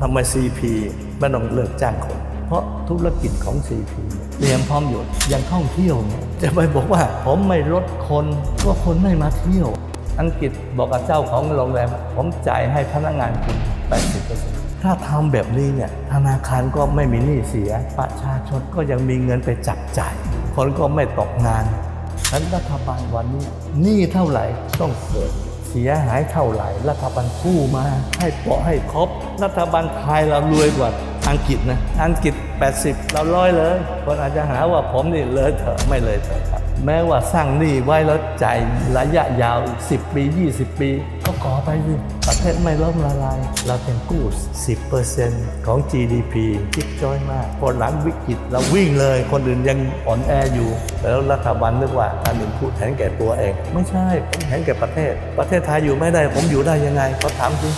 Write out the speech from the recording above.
ทำไม CP ไม่ต้องเลิกจ้างคน เพราะธุรกิจของ CP เตรียมพร้อมอยู่อย่างท่องเที่ยว จะไปบอกว่าผมไม่ลดคนก็คนไม่มาเที่ยว อังกฤษบอกกับเจ้าของโรงแรมผมจ่ายให้พนักงานคุณ 80%ถ้าทำแบบนี้เนี่ยธนาคารก็ไม่มีหนี้เสีย ประชาชนก็ยังมีเงินไปจับจ่าย คนก็ไม่ตกงานนั้นรัฐบาลวันนี้หนี้เท่าไหร่ต้องเกิด เสียหายเท่าไหร่ รัฐบาลกู้มา ให้เปาะให้ครบรัฐบาลไทยเรารวยกว่า อังกฤษนะ อังกฤษ 80 เราร้อยเลย คนอาจจะหาว่าผมนี่เลยเถอะไม่เลยเถอะครับ แม้ว่าสร้างหนี้ไว้แล้วจ่ายระยะยาวอีก 10 ปี 20 ปี ก็ก่อไปสิประเทศไม่ล้มละลาย เราเป็นกู้ 10%ของ GDP จิ๊บจ้อยมากพอหลังวิกฤตเราวิ่งเลย คนอื่นยังอ่อนแออยู่ แล้วรัฐบาลนึกว่าท่านอื่นพูดแทนแก่ตัวเอง ไม่ใช่ผมแทนแก่ประเทศ ประเทศไทยอยู่ไม่ได้ ผมอยู่ได้ยังไงเขาถามจริง